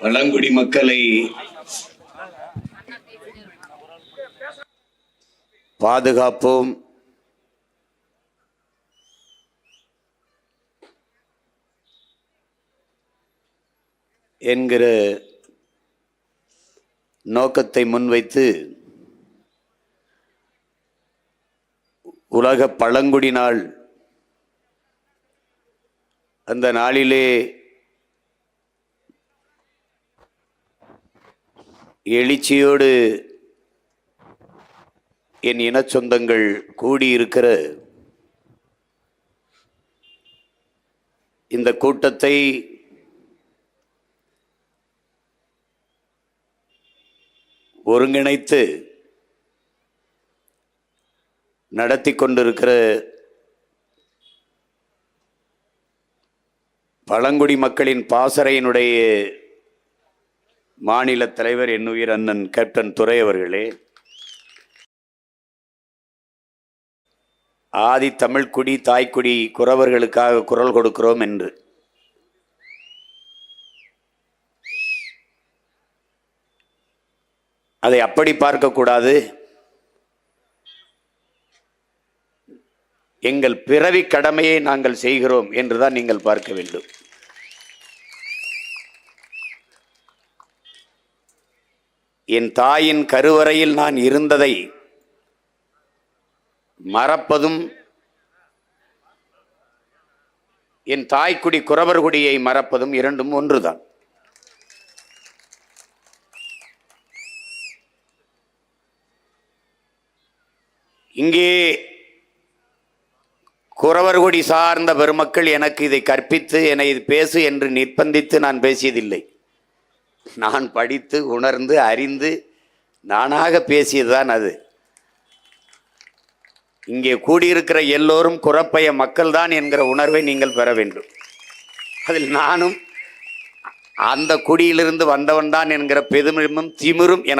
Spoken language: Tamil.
பழங்குடி மக்களை. பாதுகாப்போம். என்கிற நோக்கத்தை முன்வைத்து உலக பழங்குடி நாள் அந்த நாளிலே எழுச்சியோடு என் இன சொந்தங்கள் கூடியிருக்கிற இந்த கூட்டத்தை ஒருங்கிணைத்து நடத்தி கொண்டிருக்கிற பழங்குடி மக்களின் பாசறையினுடைய மாநில தலைவர் என்னுயிர் அண்ணன் கேப்டன் துறை அவர்களே. ஆதி தமிழ்குடி தாய்க்குடி குறவர்களுக்காக குரல் கொடுக்கிறோம் என்று. அதை அப்படி பார்க்கக்கூடாது எங்கள் பிறவி கடமையை நாங்கள் செய்கிறோம் என்றுதான் நீங்கள் பார்க்க வேண்டும். என் தாயின் கருவறையில் நான் இருந்ததை மறப்பதும் என் தாய்க்குடி குறவர் குடியை மறப்பதும் இரண்டும் ஒன்றுதான். இங்கே குறவர்குடி சார்ந்த பெருமக்கள் எனக்கு இதை கற்பித்து என்னை இது பேசு என்று நிர்பந்தித்து நான் பேசியதில்லை. நான் படித்து உணர்ந்து அறிந்து நானாக பேசியதுதான் அது. இங்கே கூடியிருக்கிற எல்லோரும் குறப்பைய மக்கள்தான் என்கிற உணர்வை நீங்கள் பெற வேண்டும். அதில் நானும் அந்த குடியிலிருந்து வந்தவன்தான் என்கிற பெருமிழமும் திமிரும் என